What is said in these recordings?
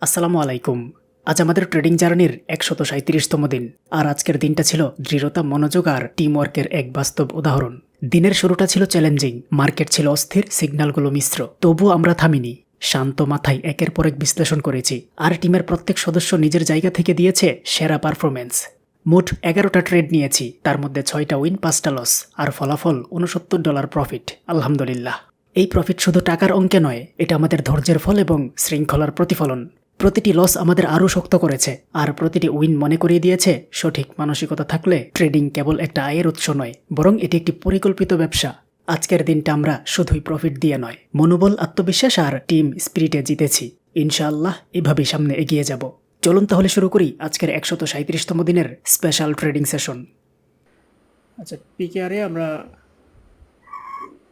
আসসালামু আলাইকুম। আজ আমাদের ট্রেডিং জার্নির একশত সাঁত্রিশতম দিন। আর আজকের দিনটা ছিল দৃঢ়তা, মনোযোগ আর টিমওয়ার্কের এক বাস্তব উদাহরণ। দিনের শুরুটা ছিল চ্যালেঞ্জিং, মার্কেট ছিল অস্থির, সিগন্যালগুলো মিশ্র। তবু আমরা থামিনি। শান্ত মাথায় একের পর এক বিশ্লেষণ করেছি। আর টিমের প্রত্যেক সদস্য নিজের জায়গা থেকে দিয়েছে সেরা পারফরমেন্স মোট এগারোটা ট্রেড নিয়েছি, তার মধ্যে ছয়টা উইন, পাঁচটা লস, আর ফলাফল উনসত্তর ডলার প্রফিট। আলহামদুলিল্লাহ। এই প্রফিট শুধু টাকার অঙ্কে নয়, এটা আমাদের ধৈর্যের ফল এবং শৃঙ্খলার প্রতিফলন। প্রতিটি লস আমাদের আরও শক্ত করেছে। আর প্রতিটি উইন মনে করিয়ে দিয়েছে, সঠিক মানসিকতা থাকলে ট্রেডিং কেবল একটা আয়ের উৎস নয়, বরং এটি একটি পরিকল্পিত ব্যবসা। আজকের দিনটা আমরা শুধুই প্রফিট দিয়ে নয়, মনোবল, আত্মবিশ্বাস আর টিম স্পিরিটে জিতেছি। ইনশাআল্লাহ এভাবেই সামনে এগিয়ে যাব। চলুন তাহলে শুরু করি আজকের একশত সাঁত্রিশতম দিনের স্পেশাল ট্রেডিং সেশন আচ্ছা পিকেআরে আমরা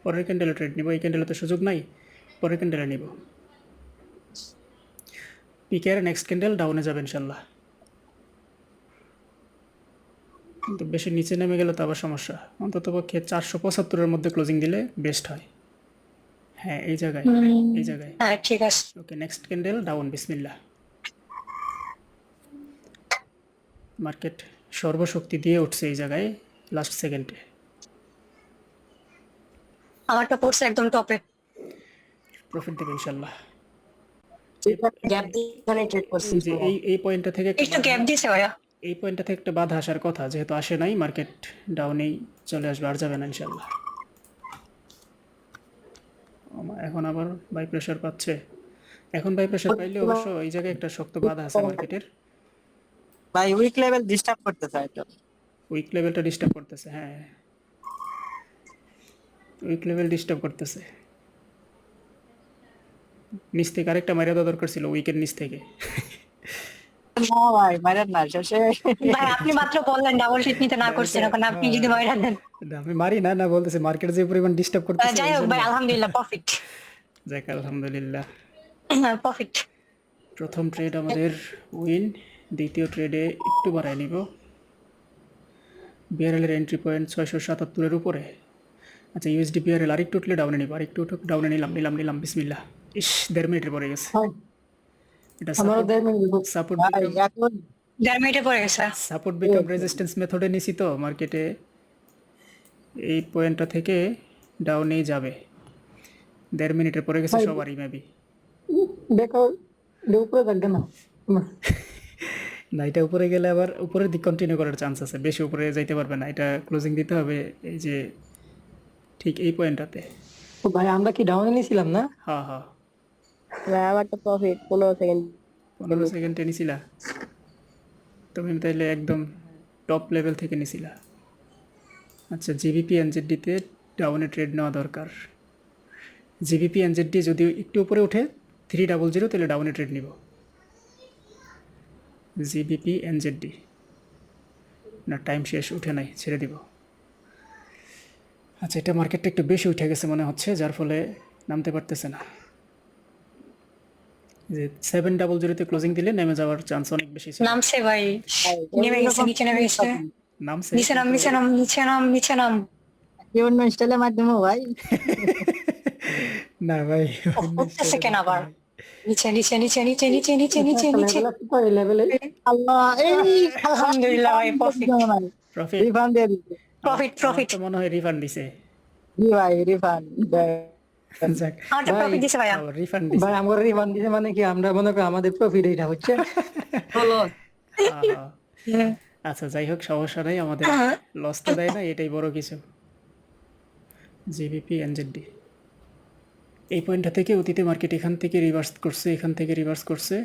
পরের ক্যান্ডেলে ট্রেড নিব, এই ক্যান্ডেলে তো সুযোগ নাই, পরের ক্যান্ডেলে নিব। পিকেআর নেক্সট ক্যান্ডেল ডাউনে যাবে ইনশাল্লাহ কিন্তু বেশি নিচে নেমে গেলে তো আবার সমস্যা। অন্তত পক্ষে চারশো পঁচাত্তরের মধ্যে ক্লোজিং দিলে বেস্ট হয়। হ্যাঁ এই জায়গায় এই জায়গায়। হ্যাঁ ঠিক আছে। ওকে নেক্সট ক্যান্ডেল ডাউন বিসমিল্লাহ। মার্কেট সর্বশক্তি দিয়ে উঠছে এই জায়গায় লাস্ট সেকেন্ডে আমারটা পড়ছে একদম টপে প্রফিট দেবে ইনশাল্লাহ গ্যাপ দিয়ে এখানে ট্রেড করছি। এই এই পয়েন্টটা থেকে একটু গ্যাপ দিয়েছে ভাইয়া। এই পয়েন্টটা থেকে একটা বাধা আসার কথা যেহেতু আসে নাই মার্কেট ডাউনেই চলে আসবে আর যাবে না ইনশাল্লাহ এখন আবার বাই প্রেশার পাচ্ছে। এখন বাই প্রেশার পাইলে অবশ্য এই জায়গায় একটা শক্ত বাধা আছে মার্কেটের ভাই উইক লেভেল ডিস্টার্ব করতে চাই উইক লেভেলটা ডিস্টার্ব করতেছে হ্যাঁ। উইক লেভেল ডিস্টার্ব করতেছে। নিচ থেকে আরেকটা মারিয়া দেওয়া দরকার ছিল উইকের নিচ থেকে। না ভাই মারেন না শেষে ভাই আপনি মাত্র বললেন ডাবল শিট নিতে না করছেন এখন আপনি যদি মাইরা দেন। আমি মারি না না বলতেছে মার্কেট যে পরিমাণ ডিস্টার্ব করতেছে যাই হোক ভাই আলহামদুলিল্লাহ প্রফিট যাক আলহামদুলিল্লাহ। প্রফিট প্রথম ট্রেড আমাদের উইন দ্বিতীয় ট্রেডে একটু বাড়ায় নিব। বিআরএলের এন্ট্রি পয়েন্ট ছয়শো সাতাত্তরের উপরে। আচ্ছা ইউএসডি বিআরএল আরেকটু উঠলে ডাউনে নিব আরেকটু উঠুক ডাউনে নিলাম নিলাম নিলাম বিসমিল্লাহ। ইস দেড় মিনিটের পরে গেছে। এটা দেড় মিনিট সাপোর্ট ভাই দেড় মিনিটে পড়ে গেছে। সাপোর্ট বিকাম রেজিস্ট্যান্স মেথডে নিছি তো মার্কেটে এই পয়েন্টটা থেকে ডাউনেই যাবে। দেড় মিনিটের পরে গেছে সবারই মেবি দেখো উপরে থাকবে না না এটা উপরে গেলে আবার উপরের দিক কন্টিনিউ করার চান্স আছে। বেশি উপরে যাইতে পারবে না। এটা ক্লোজিং দিতে হবে এই যে ঠিক এই পয়েন্টটাতে ও ভাই আমরা কি ডাউনে নিয়েছিলাম না? হ্যাঁ হ্যাঁ। না, আমার তো প্রফিট পনেরো সেকেন্ড পনেরো সেকেন্ডে নিছিলা? তুমি তাইলে একদম টপ লেভেল থেকে নিছিলা। আচ্ছা জিবিপি এনজেডডিতে ডাউনে ট্রেড নেওয়া দরকার। জিবিপি এনজেডডি যদি একটু উপরে উঠে থ্রি ডাবল জিরো তাহলে ডাউনে ট্রেড নিব। জিবিপি এনজেডডি না টাইম শেষ, উঠে নাই, ছেড়ে দিব। আচ্ছা এটা মার্কেটটা একটু বেশি উঠে গেছে মনে হচ্ছে, যার ফলে নামতে পারতেছে না। যে সেভেন ডাবল জিরোতে ক্লোজিং দিলে নেমে যাওয়ার চান্স অনেক বেশি ছিল। নামছে ভাই। নেমে গেছে নিচে নেমে গেছে। নামছে। নিচে নাম নিচে নাম নিচে নাম নিচে নাম। অন্য স্টাইলের মাধ্যমে ভাই? না ভাই উঠতেছে কেন আবার? নিচে নিচে নিচে নিচে নিচে নিচে নিচে নিচে। লেভেলে আল্লাহ এই আলহামদুলিল্লাহ ভাই প্রফিট প্রফিট রিফান্ড দিয়ে দিচ্ছে প্রফিট প্রফিট মনে হয় রিফান্ড দিছে। জি ভাই রিফান্ড ভাই আমার রিফান্ড দিছে। মানে কি আমরা মনে করি আমাদের প্রফিট এটা হচ্ছে আচ্ছা যাই হোক সমস্যা নাই আমাদের লস তো দেয় না এটাই বড় কিছু। জিবিপি এনজেডডি এই পয়েন্টটা থেকে অতীতে মার্কেট এখান থেকে রিভার্স করছে এখান থেকে রিভার্স করছে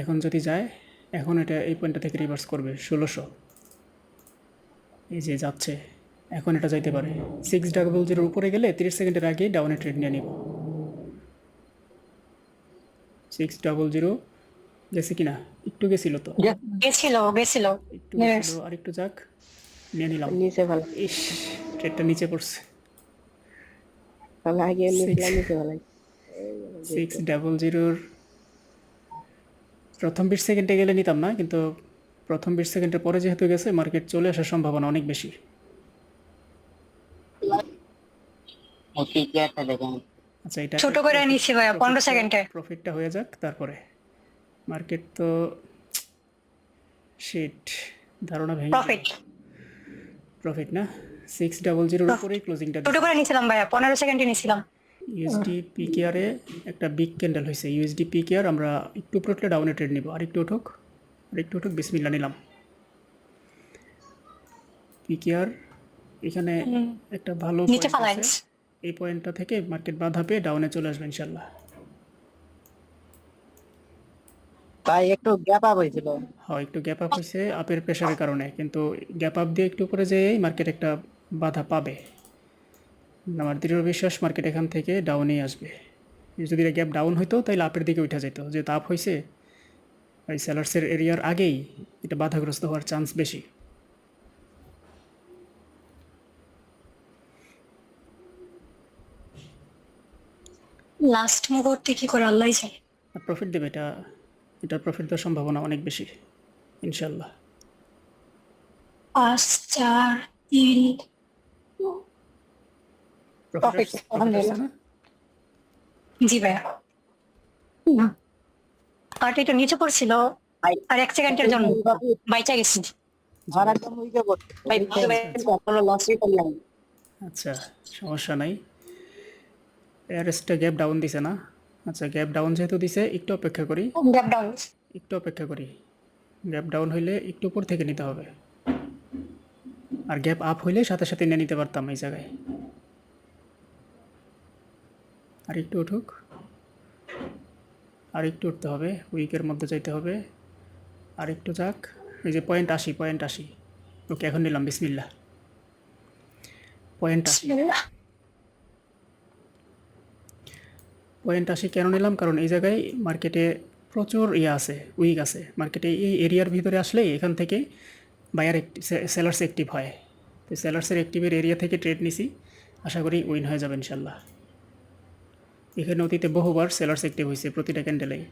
এখন যদি যায় এখন এটা এই পয়েন্টটা থেকে রিভার্স করবে ষোলোশো। এই যে যাচ্ছে। এখন এটা যাইতে পারে। সিক্স ডাবল জিরোর উপরে গেলে তিরিশ সেকেন্ডের আগে ডাউনে ট্রেড নিয়ে নিব। সিক্স ডাবল জিরো গেছে কিনা? একটু গেছিল তো। গেছিল গেছিল। একটু গেছিল আর একটু যাক নিয়ে নিলাম। নিচে ভালো। ইস ট্রেডটা নিচে পড়ছে। তাহলে আগে নিচে নিচে ভালো। সিক্স ডাবল জিরোর প্রথম বিশ সেকেন্ডে গেলে নিতাম না কিন্তু প্রথম বিশ সেকেন্ডের পরে যেহেতু গেছে মার্কেট চলে আসার সম্ভাবনা অনেক বেশি। আচ্ছা এটা ছোট করে নিছি ভাইয়া পনেরো সেকেন্ডে প্রফিটটা হয়ে যাক তারপরে। মার্কেট তো শিট ধারণা ভেঙে প্রফিট প্রফিট না? সিক্স ডাবল জিরোর উপরেই ক্লোজিংটা দুটো করে নিয়েছিলাম ভাইয়া পনেরো সেকেন্ডে নিয়েছিলাম। ইউএসডি পিকেআরে একটা বিগ ক্যান্ডেল হয়েছে। ইউএসডি পিকেআর আমরা একটু উপরে উঠলে ডাউনে ট্রেড নিব। আর একটু উঠুক আর একটু উঠুক বিসমিল্লা নিলাম। পিকেআর এখানে একটা ভালো নিচে point ফালাই আছে। দিস। এই পয়েন্টটা থেকে মার্কেট বাধা পেয়ে ডাউনে চলে আসবে ইনশাল্লাহ ভাই একটু গ্যাপ আপ হয়েছিল। হয় একটু গ্যাপ আপ হয়েছে আপের প্রেশারের কারণে কিন্তু গ্যাপ আপ দিয়ে একটু উপরে যেয়েই মার্কেট একটা বাধা পাবে। আমার দৃঢ় বিশ্বাস মার্কেট এখান থেকে ডাউনেই আসবে। যদি গ্যাপ ডাউন হইতো তাহলে আপের দিকে উঠা যেত যেহেতু আপ হয়েছে ওই সেলার্সের এরিয়ার আগেই এটা বাধাগ্রস্ত হওয়ার চান্স বেশি। লাস্ট মুহূর্তে কি করে আল্লাহ জানে। প্রফিট দেবে এটা এটার প্রফিট দেওয়ার সম্ভাবনা অনেক বেশি ইনশাল্লাহ পাঁচ চার তিন জি ভাইয়া। আর এটা নিচে পড়ছিল আর এক সেকেন্ডের জন্য। বাইচা গেছি। উইকে পড়ছে ভাই ভালো ভাই কোনো লসই করলাম আচ্ছা সমস্যা নাই। এয়ারেস্টটা গ্যাপ ডাউন দিছে না। আচ্ছা গ্যাপ ডাউন যেহেতু দিছে একটু অপেক্ষা করি। গ্যাপ ডাউন একটু অপেক্ষা করি। গ্যাপ ডাউন হইলে একটু উপর থেকে নিতে হবে। আর গ্যাপ আপ হইলে সাথে সাথে নিয়ে নিতে পারতাম এই জায়গায়। আর একটু উঠুক। আর একটু উঠতে হবে। উইকের মধ্যে যাইতে হবে। আর একটু যাক। এই যে পয়েন্ট আশি পয়েন্ট আশি। ওকে এখন নিলাম বিসমিল্লা পয়েন্ট আশি। পয়েন্ট আশি কেন নিলাম? কারণ এই জায়গায় মার্কেটে প্রচুর ইয়ে আছে উইক আছে। মার্কেটে এই এরিয়ার ভিতরে আসলেই এখান থেকে বায়ার সেলার্স অ্যাক্টিভ হয়। তো সেলার্সের অ্যাক্টিভের এরিয়া থেকে ট্রেড নিছি। আশা করি উইন হয়ে যাবে ইনশাল্লাহ। এখানে অতীতে বহুবার সেলার্স অ্যাক্টিভ হয়েছে প্রতিটা ক্যান্ডেলেই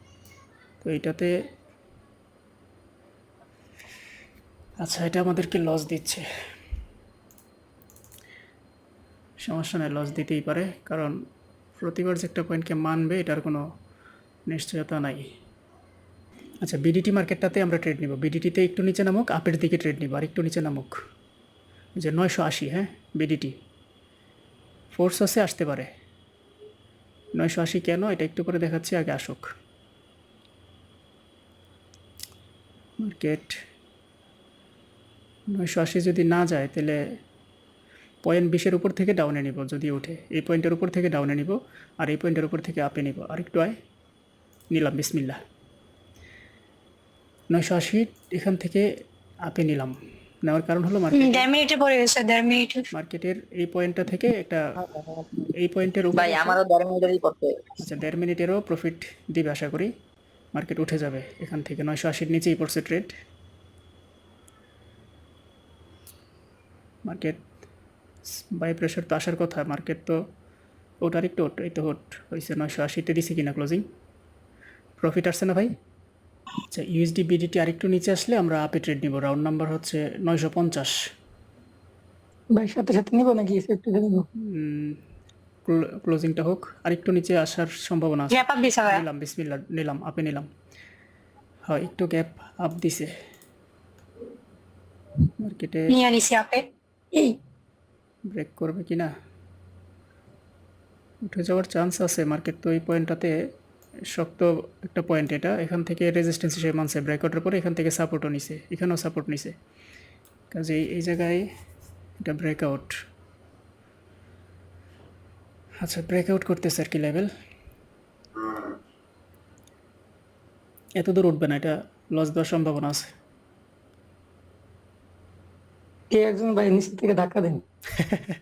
তো এটাতে আচ্ছা এটা আমাদেরকে লস দিচ্ছে। সমস্যা নেই লস দিতেই পারে। কারণ প্রতিবার যে একটা পয়েন্টকে মানবে, এটার কোনো নিশ্চয়তা নাই। আচ্ছা বিডিটি মার্কেটটাতে আমরা ট্রেড নিব। বিডিটিতে একটু নিচে নামুক আপের দিকে ট্রেড নিব আর একটু নিচে নামুক। যে নয়শো আশি হ্যাঁ? বিডিটি ফোর্স আছে, আসতে পারে। নয়শো আশি কেন? এটা একটু করে দেখাচ্ছি, আগে আসুক। মার্কেট নয়শো আশি যদি না যায়, তাহলে পয়েন্ট বিশের উপর থেকে ডাউনে নিব যদি ওঠে। এই পয়েন্টের উপর থেকে ডাউনে নিব আর এই পয়েন্টের উপর থেকে আপে নিব। আর একটু আয়। নিলাম বিসমিল্লা নয়শো আশি এখান থেকে আপে নিলাম। নেওয়ার কারণ হলো মার্কেট পড়ে গেছে মার্কেটের এই পয়েন্টটা থেকে একটা এই পয়েন্টের উপর ভাই আমারও দেড় মিনিটেরই পড়তে আচ্ছা দেড় মিনিটেরও প্রফিট দিবে আশা করি। মার্কেট উঠে যাবে এখান থেকে। নয়শো আশির নিচেই পড়ছে ট্রেড মার্কেট বাই প্রেশার তো আসার কথা মার্কেট তো ওটার একটু ওট এই তো হোট হয়েছে নয়শো আশিতে দিছি কিনা ক্লোজিং প্রফিট আসছে না ভাই? আচ্ছা ইউএসডি বিডিটি আরেকটু নিচে আসলে আমরা আপে ট্রেড নিব। রাউন্ড নাম্বার হচ্ছে নয়শো পঞ্চাশ। ভাই সাথে সাথে নিবো নাকি? একটু ক্লোজিংটা হোক। আরেকটু নিচে আসার সম্ভাবনা আছে। নিলাম বিসমিল্লা নিলাম আপে নিলাম। হয় একটু গ্যাপ আপ দিছে। মার্কেটে নিয়ে নিছি আপে এই ব্রেক করবে কি না? উঠে যাওয়ার চান্স আছে। মার্কেট তো এই পয়েন্টটাতে শক্ত একটা পয়েন্ট এটা। এখান থেকে রেজিস্ট্যান্স হিসেবে মানছে। ব্রেকআউটের পরে এখান থেকে সাপোর্টও নিছে। এখানেও সাপোর্ট নিছে। কাজে এই জায়গায় এটা ব্রেকআউট আচ্ছা ব্রেকআউট করতেছে আর কি লেভেল এত দূর উঠবে না। এটা লস দেওয়ার সম্ভাবনা আছে। কে একজন ভাই নিচে থেকে ধাক্কা দেন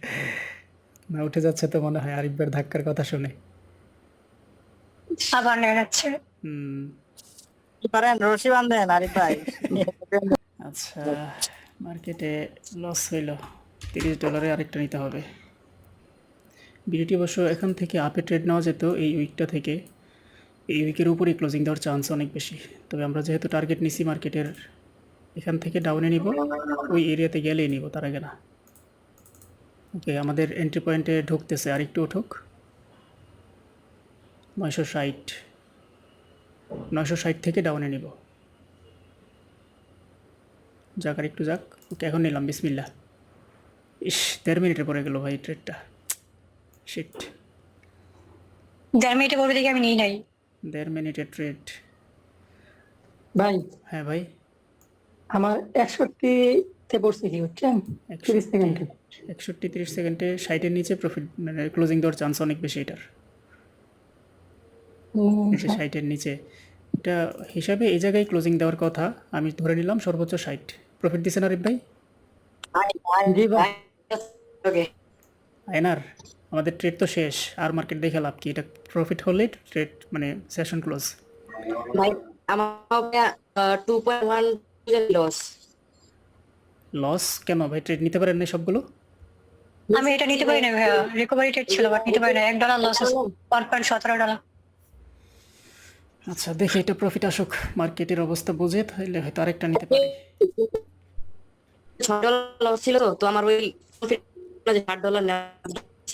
না উঠে যাচ্ছে তো মনে হয় আরিফবের ধাক্কার কথা শুনে। আবার নেমে যাচ্ছে। হুম। পারেন? রশি বান্ধেন আরিফ ভাই। আচ্ছা মার্কেটে লস হইল। তিরিশ ডলারে আরেকটা নিতে হবে। বিডিটি অবশ্য এখান থেকে আপে ট্রেড নেওয়া যেত এই উইকটা থেকে। এই উইকের উপরেই ক্লোজিং দেওয়ার চান্স অনেক বেশি। তবে আমরা যেহেতু টার্গেট নিছি মার্কেটের এখান থেকে ডাউনে নিব। ওই এরিয়াতে গেলেই নিব তার আগে না। ওকে আমাদের এন্ট্রি পয়েন্টে ঢুকতেছে আরেকটু উঠুক। নয়শো ষাট। নয়শো ষাট থেকে ডাউনে নিব। যাক আর একটু যাক। ওকে এখন নিলাম বিসমিল্লা ইস দেড় মিনিটে পরে গেল ভাই ট্রেডটা শিট দেড় মিনিটে পড়বে দেখে আমি নিই নাই। দেড় মিনিটের ট্রেড ভাই। হ্যাঁ ভাই। আমার একষট্টিতে পড়ছে কি হচ্ছে তিরিশ সেকেন্ডে। একষট্টি তিরিশ সেকেন্ডে ষাটের নিচে প্রফিট মানে ক্লোজিং দেওয়ার চান্স অনেক বেশি এটার। নিচে ষাটের নিচে। এটা হিসাবে এই জায়গায় ক্লোজিং দেওয়ার কথা আমি ধরে নিলাম সর্বোচ্চ ষাট। প্রফিট দিছেন আরিফ ভাই? জি ভাই। আয়নার আমাদের ট্রেড তো শেষ আর মার্কেট দেখে লাভ কি? এটা প্রফিট হলে ট্রেড মানে সেশন ক্লোজ ভাই আমার two point one loss loss কেন ভাই? ট্রেড নিতে পারেন না সবগুলো? আমি এটা নিতে পারি না ভাইয়া। রিকভারি রেট ছিল বাট নিতে পারি না এক ডলার লস আছে। ওয়ান পয়েন্ট সতেরো ডলার আচ্ছা দেখি এটা প্রফিট আসুক। মার্কেটের অবস্থা বুঝে তাহলে হয়তো আরেকটা নিতে পারি। ছয় ডলার লস ছিল তো আমার ওই প্রফিট ষাট ডলার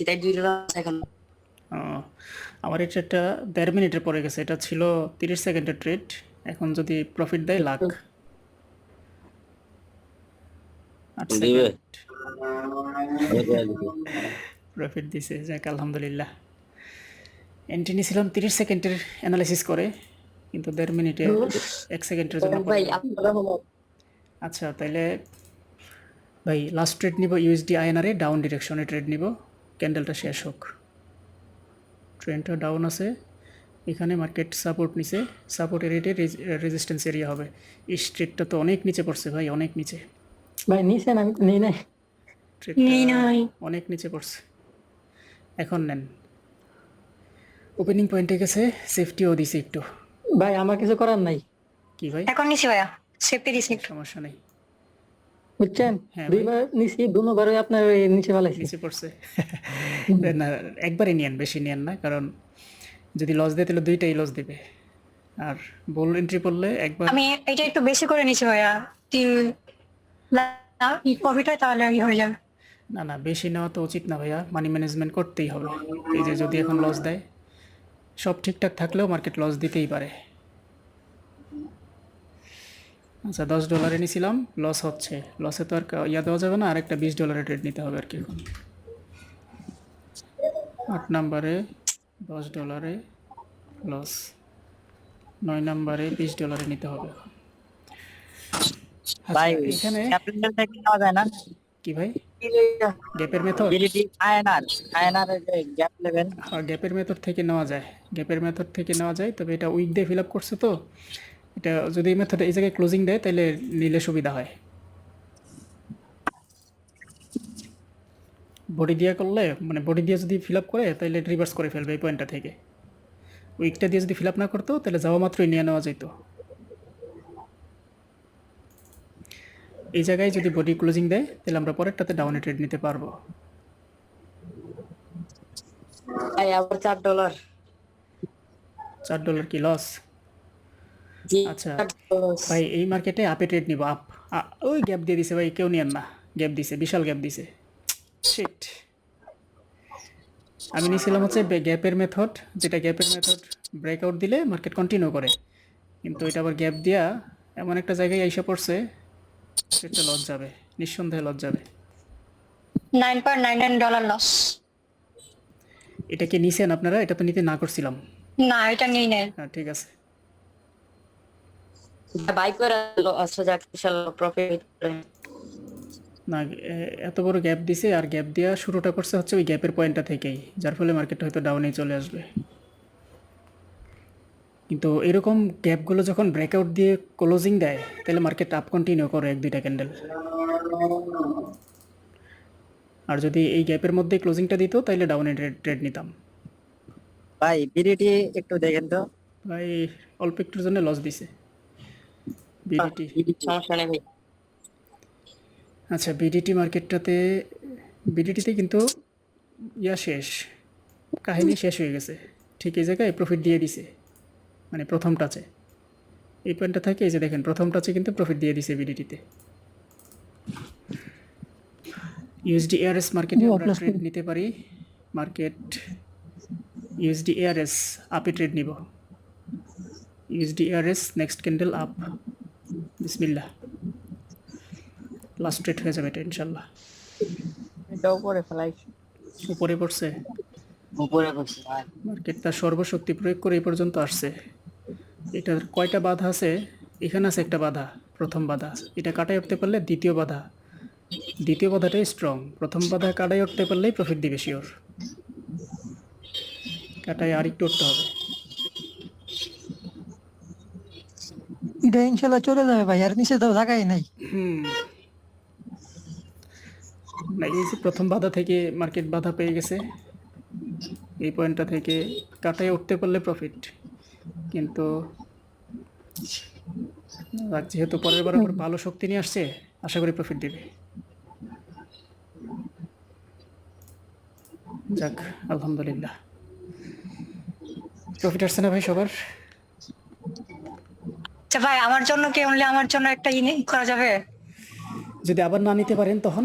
তাই দুই ডলার এখন। আমার এই ট্রেডটা দেড় মিনিটের পরে গেছে। এটা ছিল তিরিশ সেকেন্ডের ট্রেড এখন যদি প্রফিট দেয় লাখ আট দিবে? প্রফিট দিছে যাক আলহামদুলিল্লাহ। এন্ট্রি নিয়েছিলাম তিরিশ সেকেন্ডের অ্যানালাইসিস করে কিন্তু দেড় মিনিটে এক সেকেন্ডের জন্য আচ্ছা তাহলে ভাই লাস্ট ট্রেড নিব ইউএসডি আইএনআরে ডাউন ডিরেকশনে ট্রেড নিব। ক্যান্ডেলটা শেষ হোক। ট্রেনটা ডাউন আছে। এখানে মার্কেট সাপোর্ট নিছে। সাপোর্ট এরিয়াতে রেজিস্ট্যান্স এরিয়া হবে। এই ট্রেডটা তো অনেক নিচে পড়ছে ভাই অনেক নিচে। ভাই নিছেন আমি তো নিই নাই। অনেক নিচে পড়ছে। এখন নেন। ওপেনিং পয়েন্টে গেছে সেফটিও দিছে একটু। ভাই আমার কিছু করার নাই। কি ভাই? এখন নিছি ভাইয়া সেফটি দিছি একটু। সমস্যা নেই। বুঝছেন? হ্যাঁ দুইবার নিছি আপনার ওই নিচে ফেলাইছি। নিচে পড়ছে। না একবারই নিয়েন বেশি নিয়েন না কারণ যদি লস দেয় তাহলে দুইটাই লস দিবে। আর বল এন্ট্রি পড়লে একবার আমি এটা একটু বেশি করে নিছি ভাইয়া তিন না না বেশি নেওয়া তো উচিত না ভাইয়া মানি ম্যানেজমেন্ট করতেই হবে। এই যে যদি এখন লস দেয়, সব ঠিকঠাক থাকলেও মার্কেট লস দিতেই পারে। আচ্ছা দশ ডলারে নিয়েছিলাম লস হচ্ছে। লসে তো আর ইয়া দেওয়া যাবে না আর একটা বিশ ডলারে ট্রেড নিতে হবে আর কি এখন। আট নাম্বারে দশ ডলারে লস নয় নাম্বারে বিশ ডলারে নিতে হবে এখন। ভাই এখানে ক্যাপিটাল থেকে নেওয়া যায় না। কি ভাই? গ্যাপের মেথড আয়নার আয়নার গ্যাপ লেভেল আর গ্যাপের মেথড থেকে নেওয়া যায়। গ্যাপের মেথড থেকে নেওয়া যায় তবে এটা উইক দিয়ে ফিল আপ করছে তো। এটা যদি এই মেথড এই জায়গায় ক্লোজিং দেয় তাহলে নিলে সুবিধা হয়। বডি দিয়ে করলে মানে বডি দিয়ে যদি ফিল আপ করে তাহলে রিভার্স করে ফেলবে এই পয়েন্টটা থেকে। উইকটা দিয়ে যদি ফিল আপ না করতো তাহলে যাওয়া মাত্রই নিয়ে নেওয়া যেত এই জায়গায় যদি বডি ক্লোজিং দেয় তাহলে আমরা পরেরটাতে ডাউনে ট্রেড নিতে পারব। ভাই আবার চার ডলার চার ডলার কি লস জি আচ্ছা। ভাই এই মার্কেটে আপে ট্রেড নিব আপ ওই গ্যাপ দিয়ে দিছে ভাই কেউ নিয়েন না। গ্যাপ দিছে বিশাল গ্যাপ দিছে। শিট আমি নিয়েছিলাম হচ্ছে গ্যাপের মেথড যেটা গ্যাপের মেথড ব্রেকআউট দিলে মার্কেট কন্টিনিউ করে। কিন্তু এটা আবার গ্যাপ দিয়া এমন একটা জায়গায় এসে পড়ছে সেটা লস যাবে নিঃসন্দেহে লস যাবে nine point nine nine dollar loss এটা কি নিছেন আপনারা? এটা তো নিতে না করছিলাম। না এটা নিই নাই। হ্যাঁ ঠিক আছে। বাই করে লস যাক বিশাল প্রফিট না এত বড় গ্যাপ দিছে আর গ্যাপ দেওয়া শুরুটা করছে হচ্ছে ওই গ্যাপের পয়েন্টটা থেকেই যার ফলে মার্কেট হয়তো ডাউনে চলে আসবে। কিন্তু এরকম গ্যাপগুলো যখন ব্রেকআউট দিয়ে ক্লোজিং দেয় তাহলে মার্কেট আপ কন্টিনিউ করে এক দুইটা ক্যান্ডেল আর যদি এই গ্যাপের মধ্যে ক্লোজিংটা দিত তাহলে ডাউনে ট্রেড ট্রেড নিতাম। ভাই বিলিটি একটু দেখেন তো। ভাই অল্প একটুর জন্য লস দিছে। বিডিটি সমস্যা নেই আচ্ছা বিডিটি মার্কেটটাতে বিডিটিতে কিন্তু ইয়া শেষ। কাহিনী শেষ হয়ে গেছে। ঠিক এই জায়গায় প্রফিট দিয়ে দিছে। মানে প্রথম টাচে এই পয়েন্টটা থাকে এই যে দেখেন প্রথম টাচে কিন্তু প্রফিট দিয়ে দিছে বিডিটিতে ইউএসডি এআরএস মার্কেটে আমরা ট্রেড নিতে পারি। মার্কেট ইউএসডি এআরএস আপে ট্রেড নিব। USD RS next candle up বিসমিল্লাহ। লাস্ট ট্রেড হয়ে যাবে এটা ইনশাল্লাহ এটাও করে ফেলাইছি। উপরে পড়ছে? উপরে বসে ভাই। মার্কেট তার সর্বশক্তি প্রয়োগ করে এই পর্যন্ত আসছে। এটার কয়টা বাধা আছে? এখানে আছে একটা বাধা প্রথম বাধা। এটা কাটাই উঠতে পারলে দ্বিতীয় বাধা। দ্বিতীয় বাধাটাই স্ট্রং প্রথম বাধা কাটাই উঠতে পারলেই প্রফিট দিবে শিওর কাটাই আর একটু উঠতে হবে। এটা ইনশাল্লাহ চলে যাবে ভাই আর নিচে তো জায়গায় নাই। হুম। না এই যে প্রথম বাধা থেকে মার্কেট বাধা পেয়ে গেছে এই পয়েন্টটা থেকে কাটায় উঠতে পারলে প্রফিট কিন্তু যেহেতু পরের বার আবার ভালো শক্তি নিয়ে আসছে আশা করি প্রফিট দেবে। যাক আলহামদুলিল্লাহ। প্রফিট আসছে না ভাই সবার? আচ্ছা ভাই আমার জন্য কি অনলি আমার জন্য একটা ইনি করা যাবে? যদি আবার না নিতে পারেন তখন?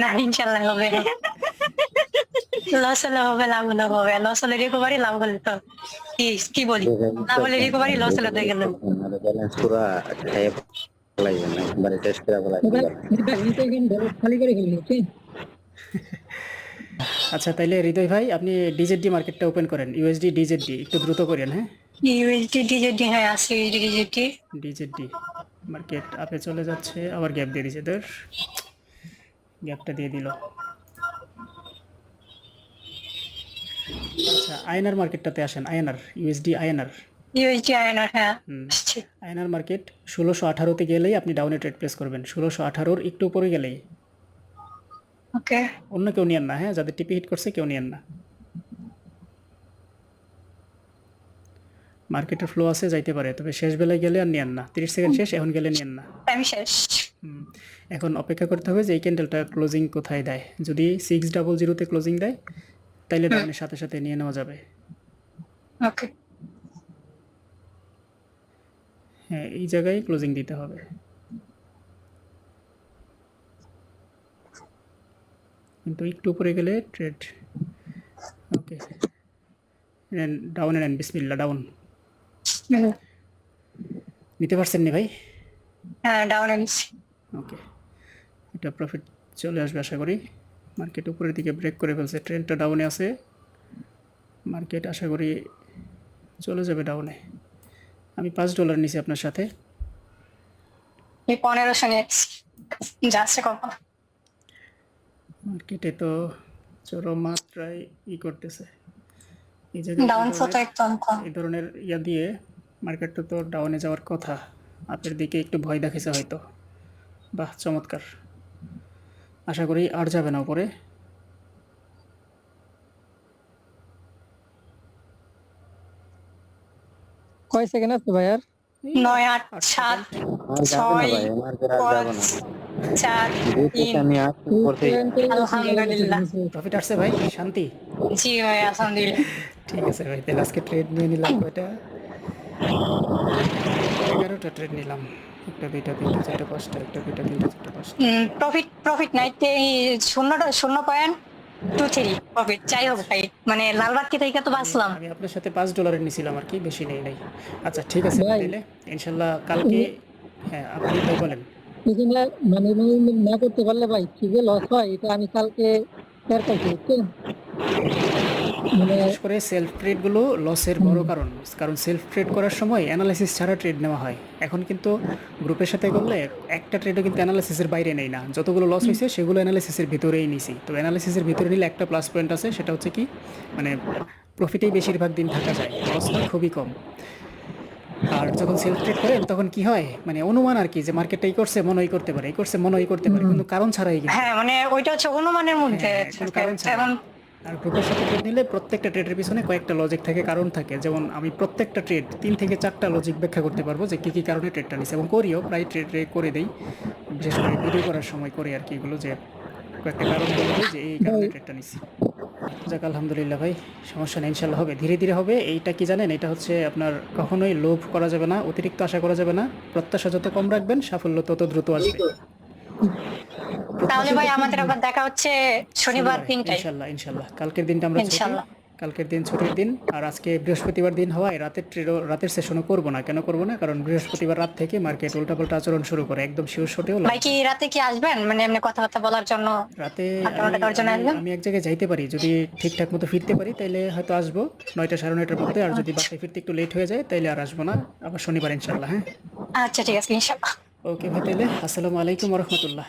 না ইনশাল্লাহ হবে। লস হলে হবে লাভ হলে হবে। লস হলে রিকভারি লাভ হলে তো কি কি বলি? লাভ হলে রিকভারি লস হলে তো গেল। ব্যালেন্স পুরো খাইয়ে ফেলাইবেন না একবারে টেস্ট করে ফেলাইবেন খালি করে খেলি আচ্ছা তাইলে হৃদয় ভাই আপনি ডিজেডি মার্কেটটা ওপেন করেন। ইউএসডি ডিজেডি একটু দ্রুত করেন হ্যাঁ? ইউএসডি ডিজেডি হ্যাঁ আছে ডিজেডি ডিজেডি মার্কেট আপে চলে যাচ্ছে আবার গ্যাপ দিয়ে দিয়েছে তোর গ্যাপটা দিয়ে দিল। আচ্ছা আয়নার মার্কেটটাতে আসেন আয়নার ইউএসডি আয়নার। ইউএসডি আয়নার হ্যাঁ আয়নার মার্কেট ষোলোশো আঠারোতে গেলেই আপনি ডাউনে ট্রেড প্লেস করবেন। ষোলোশো আঠারোর একটু উপরে গেলেই। ওকে। অন্য কেউ নিয়েন না হ্যাঁ যাদের টিপি হিট করছে কেউ নিয়েন না। মার্কেটের ফ্লো আছে যাইতে পারে তবে শেষ বেলায় গেলে আর নিয়েন না। তিরিশ সেকেন্ড শেষ এখন গেলে নিয়েন না। আমি শেষ। এখন অপেক্ষা করতে হবে যে এই ক্যান্ডেলটা ক্লোজিং কোথায় দেয়। যদি সিক্স ডাবল জিরোতে ক্লোজিং দেয় তাইলে ডাউনের সাথে সাথে নিয়ে নেওয়া যাবে। ওকে। হ্যাঁ এই জায়গায় ক্লোজিং দিতে হবে। কিন্তু একটু উপরে গেলে ট্রেড ওকে। ডাউনে নেন বিসমিল্লা ডাউন। নিতে পারছেন নি ভাই? হ্যাঁ ডাউন ওকে। এটা প্রফিট চলে আসবে আশা করি। মার্কেট উপরের দিকে ব্রেক করে ফেলছে। ট্রেনটা ডাউনে আছে। মার্কেট আশা করি চলে যাবে ডাউনে। আমি পাঁচ ডলার নিছি আপনার সাথে। পনেরোশো যাচ্ছে কখন? মার্কেটে তো চরম মাত্রায় ই করতেছে। এই জায়গায় এই ধরনের- একদম এই ধরনের ইয়া দিয়ে মার্কেটটা তো ডাউনে যাওয়ার কথা। আপের দিকে একটু ভয় দেখেছে হয়তো। বাহ চমৎকার। আশা করি আর যাবে না উপরে। কয় সেকেন্ড আছে ভাই নয় আট সাত ছয় চার আলহামদুলিল্লাহ। প্রফিট আসছে শান্তি? জি ভাই আলহামদুলিল্লাহ। ঠিক আছে ভাই তাহলে আজকে ট্রেড নিয়ে নিলাম এগারোটা ট্রেড নিলাম। একটা দুইটা তিনটা চারটা পাঁচটা একটা দুইটা তিনটা চারটা পাঁচটা। প্রফিট প্রফিট নাই। শূন্যটা শূন্য পয়েন্ট টু থ্রি প্রফিট যাই হোক ভাই মানে লালবাতি থেকে তো বাঁচলাম। আমি আপনার সাথে পাঁচ ডলারের নিছিলাম আর কি বেশি নেই নাই। আচ্ছা ঠিক আছে। তাহলে ইনশাল্লাহ কালকে হ্যাঁ আপনি ভাই বলেন। এখানে মানে না করতে পারলে ভাই কি যে লস হয় এটা আমি কালকে শেয়ার করছি বুঝছেন বিশেষ করে সেলফ ট্রেডগুলো লসের বড় কারণ। কারণ সেলফ ট্রেড করার সময় অ্যানালাইসিস ছাড়া ট্রেড নেওয়া হয়। এখন কিন্তু গ্রুপের সাথে করলে একটা ট্রেডও কিন্তু অ্যানালাইসিসের বাইরে নেই না। যতগুলো লস হয়েছে সেগুলো অ্যানালাইসিসের ভিতরেই নিছি। তো অ্যানালাইসিসের ভিতরে নিলে একটা প্লাস পয়েন্ট আছে সেটা হচ্ছে কি মানে প্রফিটেই বেশিরভাগ দিন থাকা যায় লসটা খুবই কম। আর যখন সেলফ ট্রেড করেন তখন কি হয় মানে অনুমান আর কি যে মার্কেটটা এই করছে মনে করতে পারে এই করছে মনে করতে পারে। কিন্তু কারণ ছাড়াই হ্যাঁ মানে ওইটা হচ্ছে অনুমানের মধ্যে। হ্যাঁ, কারণ ছাড়া। আর গ্রুপের সাথে ট্রেড নিলে প্রত্যেকটা ট্রেডের পিছনে কয়েকটা লজিক থাকে, কারণ থাকে। যেমন আমি প্রত্যেকটা ট্রেড তিন থেকে চারটা লজিক ব্যাখ্যা করতে পারব যে কী কী কারণে ট্রেডটা নিচ্ছে এবং করিও, প্রায় ট্রেড করে দেই। বিশেষ করে ভিডিও করার সময় করি আর কি এগুলো যে কয়েকটা কারণ বলে দিই যে এই কারণে ট্রেডটা নিছি। যাক, আলহামদুলিল্লাহ ভাই, সমস্যা নেই ইনশাল্লাহ হবে। ধীরে ধীরে হবে। এইটা কি জানেন? এটা হচ্ছে আপনার কখনোই লোভ করা যাবে না, অতিরিক্ত আশা করা যাবে না। প্রত্যাশা যত কম রাখবেন, সাফল্য তত দ্রুত আসবে। তাহলে ভাই আমাদের আবার দেখা হচ্ছে শনিবার ইনশাল্লাহ ইনশাল্লাহ কালকের দিনটা আমরা। ইনশাল্লাহ। কালকের দিন ছুটির দিন। আর আজকে বৃহস্পতিবার দিন হওয়ায় রাতের রাতের সেশনও করব না। কেন করব না? কারণ বৃহস্পতিবার রাত থেকে মার্কেট উল্টাপাল্টা আচরণ শুরু করে একদম শিওর শটেও ভাই কি রাতে কি আসবেন? মানে এমনি কথাবার্তা বলার জন্য রাতে আমি- এক জায়গায় যাইতে পারি। যদি ঠিকঠাক মতো ফিরতে পারি তাইলে হয়তো আসব। নয়টা সাড়ে নয়টার মধ্যে। আর যদি বাসায় ফিরতে একটু লেট হয়ে যায় তাইলে আর আসব না। আবার শনিবার ইনশাল্লাহ হ্যাঁ। আচ্ছা ঠিক আছে ইনশাআল্লাহ ওকে ভাই তাইলে আসসালামু আলাইকুম রহমতুল্লাহ।